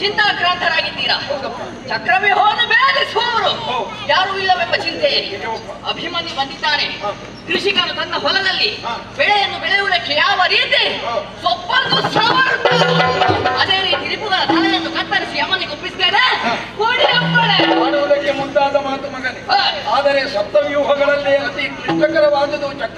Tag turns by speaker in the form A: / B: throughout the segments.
A: ಚಿಂತಾಕ್ರಾಂತರಾಗಿದ್ದೀರಾ. ಚಕ್ರವ್ಯೂಹವನ್ನು ಬೇಧಿಸುವವರು. ಯಾರು ಇಲ್ಲವೆಂಬ ಚಿಂತೆ. ಅಭಿಮನ್ಯು ಬಂದಿದ್ದಾನೆ. ಕೃಷಿಕನು ತನ್ನ ಹೊಲದಲ್ಲಿ ಬೆಳೆಯನ್ನು ಬೆಳೆಯುವುದಕ್ಕೆ ಯಾವ ರೀತಿ. ಸೊಪ್ಪನ್ನು ಅದೇ ರೀತಿ ರಿಪುಗಳ ತಲೆಯನ್ನು ಕತ್ತರಿಸಿ ಅಮ್ಮನಿಗೆ ಒಪ್ಪಿಸ್ತೇನೆ
B: ಮುಂದಾದ ಮಾತು ಮಗನೇ ಆದರೆ ಸಪ್ತವ್ಯೂಹಗಳಲ್ಲಿ ಅತಿ ಕ್ಲಿಷ್ಟಕರವಾದುದು ಚಕ್ರವ್ಯೂಹ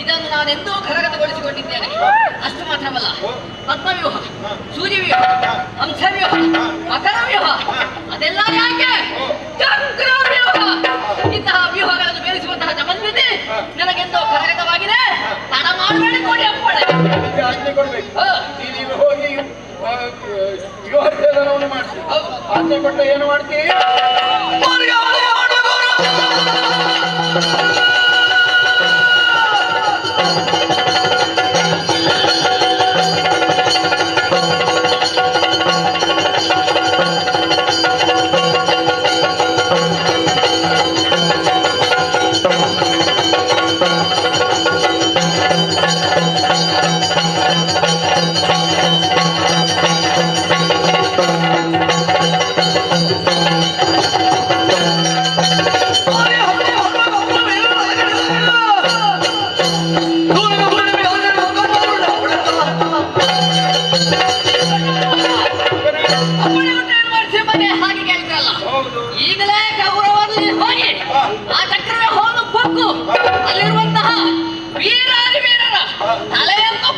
A: ಇದನ್ನು ನಾನೆಂದೂ ಕರಗತಗೊಳಿಸಿಕೊಂಡಿದ್ದೇನೆ ಅಷ್ಟು ಮಾತ್ರವಲ್ಲ. ಪದ್ಮವ್ಯೂಹ ಸೂರ್ಯವ್ಯೂಹ ಹಂಸವ್ಯೂಹ ಮಕರವ್ಯೂಹ ಅದೆಲ್ಲ ಯಾಕೆ? ಚಕ್ರವ್ಯೂಹ ಇಂತಹ ವ್ಯೂಹಗಳನ್ನು ಬೇರಿಸುವಂತಹ ಜಮನ್ವಿತಿ ನನಗೆಂದೋ ಕರಗತವಾಗಿದೆ ತಡ ಮಾಡಬೇಡಿ ಕೊಡಿ ಅಪ್ಪಣೆ
B: ಕೊಟ್ಟ ಏನು ಮಾಡ್ತೀವಿ
A: ಈಗಲೇ ಕೌರವರಲ್ಲಿ ಹೋಗಿ ಆ ಚಕ್ರವೇ ಹೋದ ಕೊಕ್ಕು. ಅಲ್ಲಿರುವಂತಹ ವೀರಾದಿ ವೀರರ ತಲೆಯನ್ನು